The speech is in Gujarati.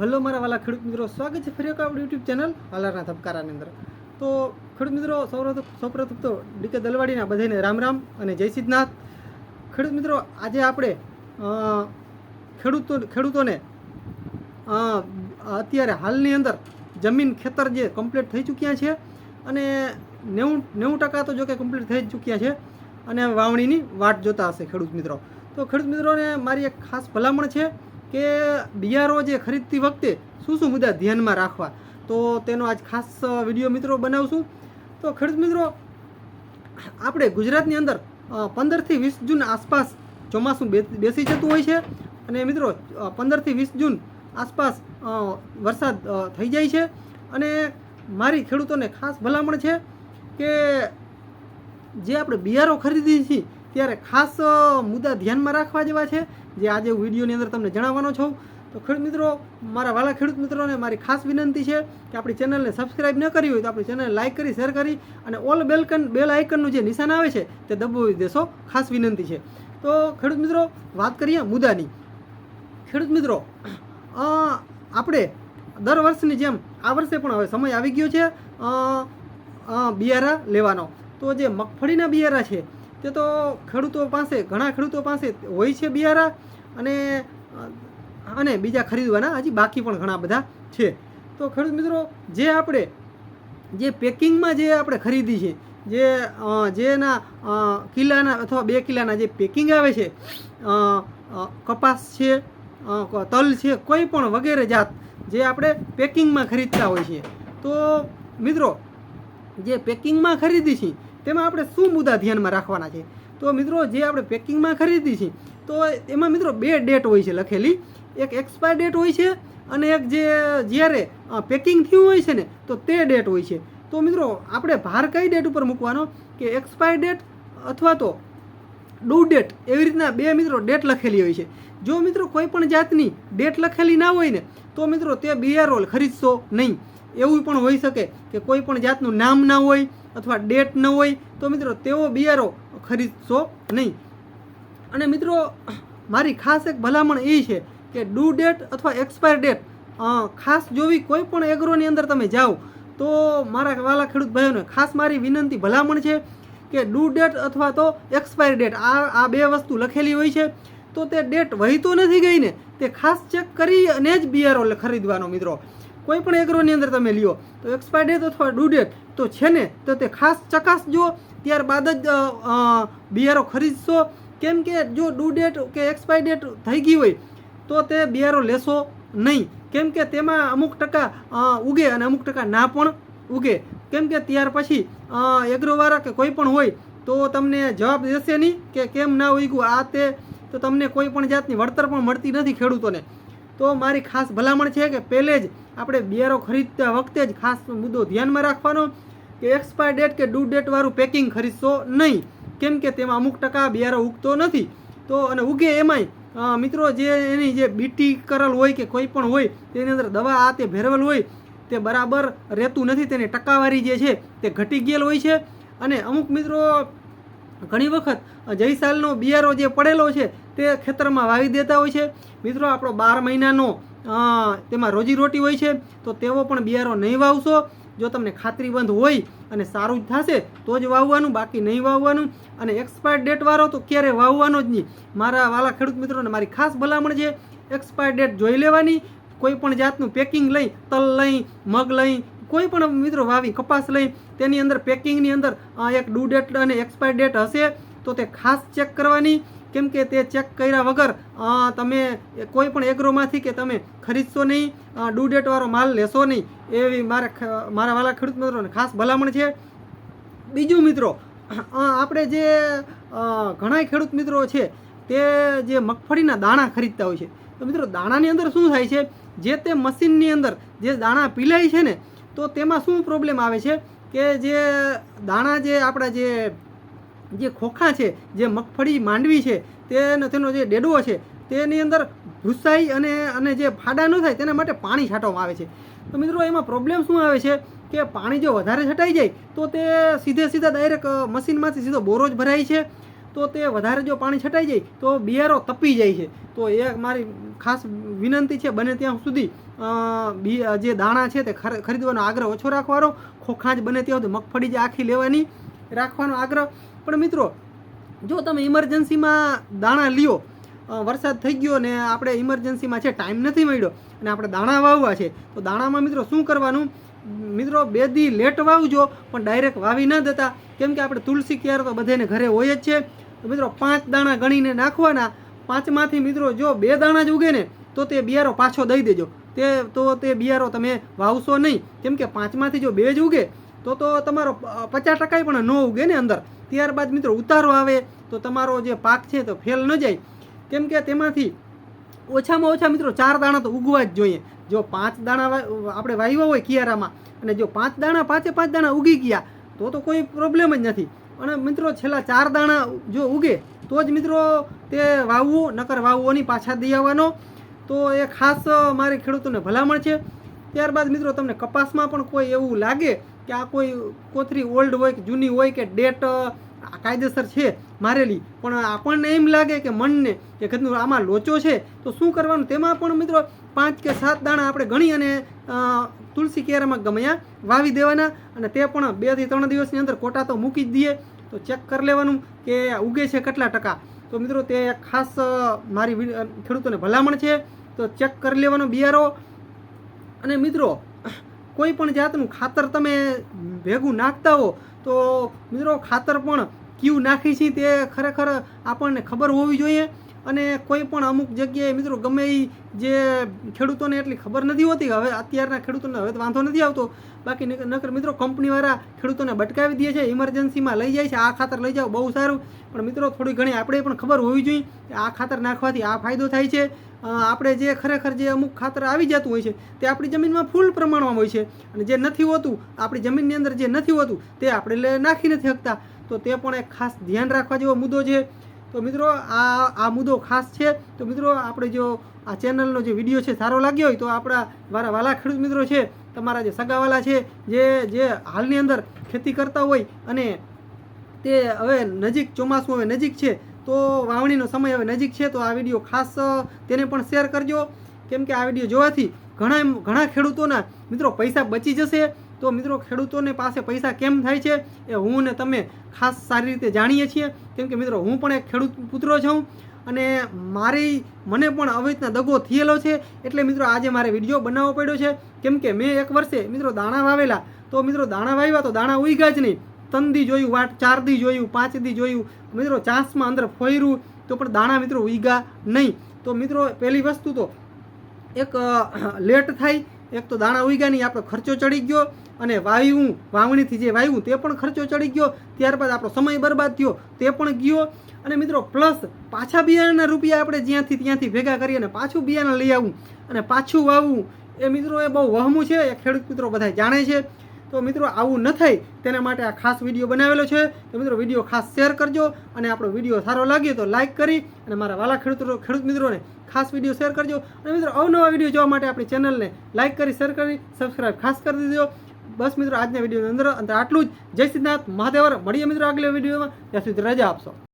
હલો મારા વાલા ખેડૂત મિત્રો, સ્વાગત છે ફરી આપણી યુટ્યુબ ચેનલ હાલારના ધબકારાની અંદર. તો ખેડૂત મિત્રો સૌપ્રથમ સૌપ્રથમ તો ડીકે દલવાડીના બધાને રામ રામ અને જય સિદ્ધનાથ. ખેડૂત મિત્રો, આજે આપણે ખેડૂતો ખેડૂતોને અત્યારે હાલની અંદર જમીન ખેતર જે કમ્પ્લીટ થઈ ચૂક્યા છે અને નેવું નેવું ટકા તો જો કે કમ્પ્લીટ થઈ જ ચૂક્યા છે અને વાવણીની વાટ જોતા હશે ખેડૂત મિત્રો. તો ખેડૂત મિત્રોને મારી એક ખાસ ભલામણ છે કે બિયારો જે ખરીદતી વખતે શું શું મુદ્દા ધ્યાનમાં રાખવા? તો તેનો આજ ખાસ વીડિયો મિત્રો બનાવશું. તો ખેડૂત મિત્રો, આપણે ગુજરાતની અંદર પંદરથી વીસ જૂન આસપાસ ચોમાસું બેસી જતું હોય છે. અને મિત્રો પંદરથી વીસ જૂન આસપાસ વરસાદ થઈ જાય છે. અને મારી ખેડૂતોને ખાસ ભલામણ છે કે જે આપણે બિયારો ખરીદીએ છીએ, ત્યારે ખાસ મુદ્દા ધ્યાનમાં રાખવા જેવા છે. જે આજે વિડીયોની અંદર તમને જણાવવાનો છું. તો ખેડૂત મિત્રો, મારા વાલા ખેડૂત મિત્રોને મારી ખાસ વિનંતી છે કે આપણી ચેનલને સબસ્ક્રાઇબ ન કરી હોય તો આપણી ચેનલને લાઇક કરી, શેર કરી અને ઓલ બેલકન બેલ આઇકનનું જે નિશાન આવે છે તે દબાવી દેશો. ખાસ વિનંતી છે. તો ખેડૂત મિત્રો, વાત કરીએ મુદ્દાની. ખેડૂત મિત્રો આપણે દર વર્ષની જેમ આ વર્ષે પણ હવે સમય આવી ગયો છે. બિયારા લેવાનો. તો જે મગફળીના બિયારા છે તે તો ખેડૂતો પાસે, ઘણા ખેડૂતો પાસે હોય છે બિયારા અને અને બીજા ખરીદવાના હજી બાકી પણ ઘણા બધા છે. તો ખેડૂત મિત્રો, જે આપણે, જે પેકિંગમાં જે આપણે ખરીદી છે, જે જેના કિલ્લાના અથવા બે કિલ્લાના જે પેકિંગ આવે છે કપાસ છે તલ છે, કોઈ પણ વગેરે જાત જે આપણે પેકિંગમાં ખરીદતા હોય છે. તો મિત્રો, જે પેકિંગમાં ખરીદી છે તેમાં આપણે શું મુદ્દા ધ્યાનમાં રાખવાના છે? તો મિત્રો, જે આપણે પેકિંગમાં ખરીદી છે, તો એમાં મિત્રો બે ડેટ હોય છે લખેલી. એક એક્સપાયર ડેટ હોય છે અને એક જે, જ્યારે પેકિંગ થયું હોય છે ને, તો તે ડેટ હોય છે. તો મિત્રો, આપણે ભાર કઈ ડેટ ઉપર મૂકવાનો? કે એક્સપાયર ડેટ અથવા તો ડુ ડેટ એવી રીતના બે મિત્રો ડેટ લખેલી હોય છે. જો મિત્રો કોઈ પણ જાતની ડેટ લખેલી ના હોય ને, તો મિત્રો તે બિયારોલ ખરીદશો નહીં. એવું પણ હોઈ શકે કે કોઈ પણ જાતનું નામ ના હોય અથવા ડેટ ન હોય, તો મિત્રો તેવો બિયારો ખરીદશો નહીં. અને મિત્રો, મારી ખાસ એક ભલામણ એ છે કે ડુ ડેટ અથવા એક્સપાયર ડેટ ખાસ જોવી કોઈ પણ એગ્રોની અંદર તમે જાઓ, તો મારા વાલા ખેડૂત ભાઈઓને ખાસ મારી વિનંતી ભલામણ છે કે ડુ ડેટ અથવા તો એક્સપાયર ડેટ આ આ બે વસ્તુ લખેલી હોય છે, તો તે ડેટ વહીતો નથી ગઈ ને તે ખાસ ચેક કરી અને જ બિયારો ખરીદવાનો મિત્રો. કોઈ પણ એગ્રોની અંદર તમે લ્યો, તો એક્સપાયર ડેટ અથવા ડુ ડેટ તો છે ને તો તે ખાસ ચકાસજો ત્યારબાદ જ બિયારો ખરીદશો. કેમ કે જો ડુ ડેટ કે એક્સપાયર ડેટ થઈ ગઈ હોય, તો તે બિયારો લેશો નહીં. કેમ કે તેમાં અમુક ટકા ઉગે અને અમુક ટકા ના પણ ઉગે. કેમ કે ત્યાર પછી એગ્રોવાળા કે કોઈ પણ હોય, તો તમને જવાબ દેશે નહીં કે કેમ ના ઉગ્યું આ તે, તો તમને કોઈ પણ જાતની વળતર પણ મળતી નથી ખેડૂતોને. તો મારી ખાસ ભલામણ છે કે પહેલે જ આપણે બિયારો ખરીદતા વખતે જ ખાસ મુદ્દો ધ્યાનમાં રાખવાનો કે એક્સપાયર ડેટ કે ડૂ ડેટવાળું પેકિંગ ખરીદશો નહીં. કેમ કે તેમાં અમુક ટકા બિયારો ઉગતો નથી. તો અને ઉગે એમાંય મિત્રો જે એની જે બીટી કરેલ હોય કે કોઈ પણ હોય, તેની અંદર દવા આ તે ભેરવેલ હોય, તે બરાબર રહેતું નથી. તેની ટકાવારી જે છે તે ઘટી ગયેલ હોય છે. અને અમુક મિત્રો ઘણી વખત જયસાલનો બિયારો જે પડેલો છે તે ખેતરમાં વાવી દેતા હોય છે. મિત્રો, આપણો બાર મહિનાનો તેમાં રોજીરોટી હોય છે, તો તેવો પણ બિયારો નહીં વાવશો. જો તમને ખાતરીબંધ હોય અને સારું જ થશે, તો જ વાવવાનું, બાકી નહીં વાવવાનું. અને એક્સપાયર ડેટવાળો તો ક્યારે વાવવાનો જ નહીં. મારા વાલા ખેડૂત મિત્રોને મારી ખાસ ભલામણ છે એક્સપાયર ડેટ જોઈ લેવાની. કોઈ પણ જાતનું પેકિંગ લઈ, તલ લઈ, મગ લઈ કોઈ પણ મિત્રો વાવી કપાસ લઈ તેની અંદર પેકિંગની અંદર એક ડુ ડેટ અને એક્સપાયર ડેટ હશે, તો તે ખાસ ચેક કરવાની. કેમ કે તે ચેક કર્યા વગર તમે કોઈ પણ એગ્રોમાંથી કે તમે ખરીદશો નહીં ડૂ ડેટવાળો માલ લેશો નહીં, એવી મારા મારા વાલા ખેડૂત મિત્રોને ખાસ ભલામણ છે. બીજું મિત્રો આપણે જે ઘણા ખેડૂત મિત્રો છે, તે જે મગફળીના દાણા ખરીદતા હોય છે. તો મિત્રો, દાણાની અંદર શું થાય છે? જે તે મશીનની અંદર જે દાણા પીલાય છે ને તો તેમાં શું પ્રોબ્લેમ આવે છે? કે જે દાણા જે આપણા જે જે ખોખા છે, જે મગફળી માંડવી છે, તેનો તેનો જે ડેડવો છે, તેની અંદર ભૂસાઈ અને અને જે ફાડા ન થાય તેના માટે પાણી છાંટવામાં આવે છે. તો મિત્રો એમાં પ્રોબ્લેમ શું આવે છે? કે પાણી જો વધારે છટાઈ જાય તો તે સીધે સીધા ડાયરેક્ટ મશીનમાંથી સીધો બોરો જ ભરાય છે. તો તે વધારે જો પાણી છટાઈ જાય તો બિયારો તપી જાય છે. તો એ મારી ખાસ વિનંતી છે બને ત્યાં સુધી બી જે દાણા છે તે ખર- ખરીદવાનો આગ્રહ ઓછો રાખવાનો. ખોખાંજ બને ત્યાં સુધી મગફળી જે આખી લેવાની, રાખવાનો આગ્રહ. પણ મિત્રો, જો તમે ઇમરજન્સીમાં દાણા લ્યો વરસાદ થઈ ગયો ને આપણે ઇમરજન્સીમાં છે ટાઈમ નથી મળ્યો અને આપણે દાણા વાવવા છે, તો દાણામાં મિત્રો શું કરવાનું? મિત્રો, બે દી લેટ વાવજો, પણ ડાયરેક્ટ વાવી ન દેતા. કેમ કે આપણે તુલસી ક્યાર તો બધાને ઘરે હોય જ છે. તો મિત્રો, પાંચ દાણા ગણીને નાખવાના. પાંચમાંથી મિત્રો, જો બે દાણા જ ઉગે ને, તો તે બિયારો પાછો દઈ દેજો. તે તો તે બિયારો તમે વાવશો નહીં. કેમ કે પાંચમાંથી જો બે જ ઉગે, તો તો તમારો પચાસ ટકા પણ ન ઉગે ને અંદર. ત્યારબાદ મિત્રો ઉતારો આવે, તો તમારો જે પાક છે તો ફેલ ન જાય. કેમ કે તેમાંથી ઓછામાં ઓછા મિત્રો ચાર દાણા તો ઉગવા જ જોઈએ. જો પાંચ દાણા આપણે વાવ્યા હોય કિયારામાં, અને જો પાંચ દાણા પાંચે પાંચ દાણા ઉગી ગયા, તો તો કોઈ પ્રોબ્લેમ જ નથી. અને મિત્રો છેલ્લા ચાર દાણા જો ઉગે, તો જ મિત્રો તે વાવવું, નકર વાવવોની પાછા દઈ આવવાનો. તો એ ખાસ મારી ખેડૂતોને ભલામણ છે. ત્યારબાદ મિત્રો તમને કપાસમાં પણ કોઈ એવું લાગે કે આ કોઈ કોથરી ઓલ્ડ હોય કે જૂની હોય કે ડેટ કાયદેસર છે મારેલી, પણ આપણને એમ લાગે કે મનને કે કદનું આમાં લોચો છે, તો શું કરવાનું? તેમાં પણ મિત્રો પાંચ કે સાત દાણા આપણે ગણી અને તુલસી કેરામાં ગમ્યા, વાવી દેવાના અને તે પણ બેથી ત્રણ દિવસની અંદર કોટા તો મૂકી જ દઈએ. તો ચેક કરી લેવાનું કે ઉગે છે કેટલા ટકા. તો મિત્રો તે ખાસ મારી ખેડૂતોને ભલામણ છે, તો ચેક કરી લેવાનો બિયારો. અને મિત્રો, કોઈ પણ જાતનું ખાતર તમે ભેગું નાખતા હો, તો મિત્રો ખાતર પણ ક્યુ નાખી છે તે ખરેખર આપણને ખબર હોવી જોઈએ. અને કોઈ પણ અમુક જગ્યાએ મિત્રો ગમે એ જે ખેડૂતોને એટલી ખબર નથી હોતી હવે અત્યારના ખેડૂતોને હવે વાંધો નથી આવતો. બાકી નકર મિત્રો કંપનીવાળા ખેડૂતોને બટકાવી દે છે ઇમરજન્સીમાં લઈ જાય છે, આ ખાતર લઈ જાઓ, બહુ સારું. પણ મિત્રો થોડી ઘણી આપણે પણ ખબર હોવી જોઈએ કે આ ખાતર નાખવાથી આ ફાયદો થાય છે. આપણે જે ખરેખર જે અમુક ખાતર આવી જતું હોય છે, તે આપણી જમીનમાં ફૂલ પ્રમાણમાં હોય છે. અને જે નથી હોતું, આપણી જમીનની અંદર જે નથી હોતું, તે આપણે નાખી નથી શકતા. તો તે પણ એક ખાસ ધ્યાન રાખવા જેવો મુદ્દો છે. તો મિત્રો, આ આ મુદ્દો ખાસ છે. તો મિત્રો, આપણે જો આ ચેનલનો જે વીડિયો છે સારો લાગ્યો હોય તો આપણા મારા વાલા ખેડૂત મિત્રો છે, તમારા જે સગાવાલા છે, જે જે હાલની અંદર ખેતી કરતા હોય અને તે હવે નજીક ચોમાસું હવે નજીક છે, તો વાવણીનો સમય હવે નજીક છે, તો આ વીડિયો ખાસ તેને પણ શેર કરજો. કેમ કે આ વીડિયો જોવાથી ઘણા ઘણા ખેડૂતોના મિત્રો પૈસા બચી જશે. તો મિત્રો ખેડૂતોને પાસે પૈસા કેમ થાય છે એ હું ને તમે ખાસ સારી રીતે જાણીએ છીએ. કેમ કે મિત્રો હું પણ એક ખેડૂત પુત્ર છું અને મારી મને પણ આવી રીતના દગો થયેલો છે. એટલે મિત્રો આજે મારે વીડિયો બનાવવો પડ્યો છે. કેમ કે મેં એક વર્ષે મિત્રો દાણા વાવેલા. તો મિત્રો દાણા વાવ્યા તો દાણા ઉગ્યા જ નહીં. ત્રણ દી જોયું, વાટ ચાર દી જોયું પાંચ દી જોયું. મિત્રો ચાંસમાં અંદર ફોયરું તો પણ દાણા મિત્રો ઉગ્યા નહીં. તો મિત્રો પહેલી વસ્તુ તો એક લેટ થાય. એક તો દાણા ઉગ્યા નહીં, આપણો ખર્ચો ચડી ગયો. અને વાવ્યું વાવણીથી જે વાવ્યું તે પણ ખર્ચો ચડી ગયો. ત્યારબાદ આપણો સમય બરબાદ થયો, તે પણ ગયો. અને મિત્રો પ્લસ પાછા બિયારણના રૂપિયા આપણે જ્યાંથી ત્યાંથી ભેગા કરી અને પાછું બિયારણ લઈ આવવું અને પાછું વાવવું, એ મિત્રો એ બહુ વહમું છે, એ ખેડૂત મિત્રો બધા જાણે છે. તો મિત્રો, આવું ન થાય, તેના માટે આ ખાસ વીડિયો બનાવેલો છે. તો મિત્રો, વીડિયો ખાસ શેર કરજો અને આપણો વીડિયો સારો લાગ્યો તો લાઇક કરી અને મારા વાલા ખેડૂતો, ખેડૂત મિત્રોને ખાસ વીડિયો શેર કરજો. અને મિત્રો, અવનવા વીડિયો જોવા માટે આપણી ચેનલને લાઇક કરી, શેર કરી સબસ્ક્રાઈબ ખાસ કરી દેજો બસ મિત્રો, આજના વિડીયોની અંદર અંદર આટલું જ. જય સિદ્ધનાથ મહાદેવર. મળીએ મિત્રો આગલા વિડીયોમાં. ત્યાં સુધી રજા આપશો.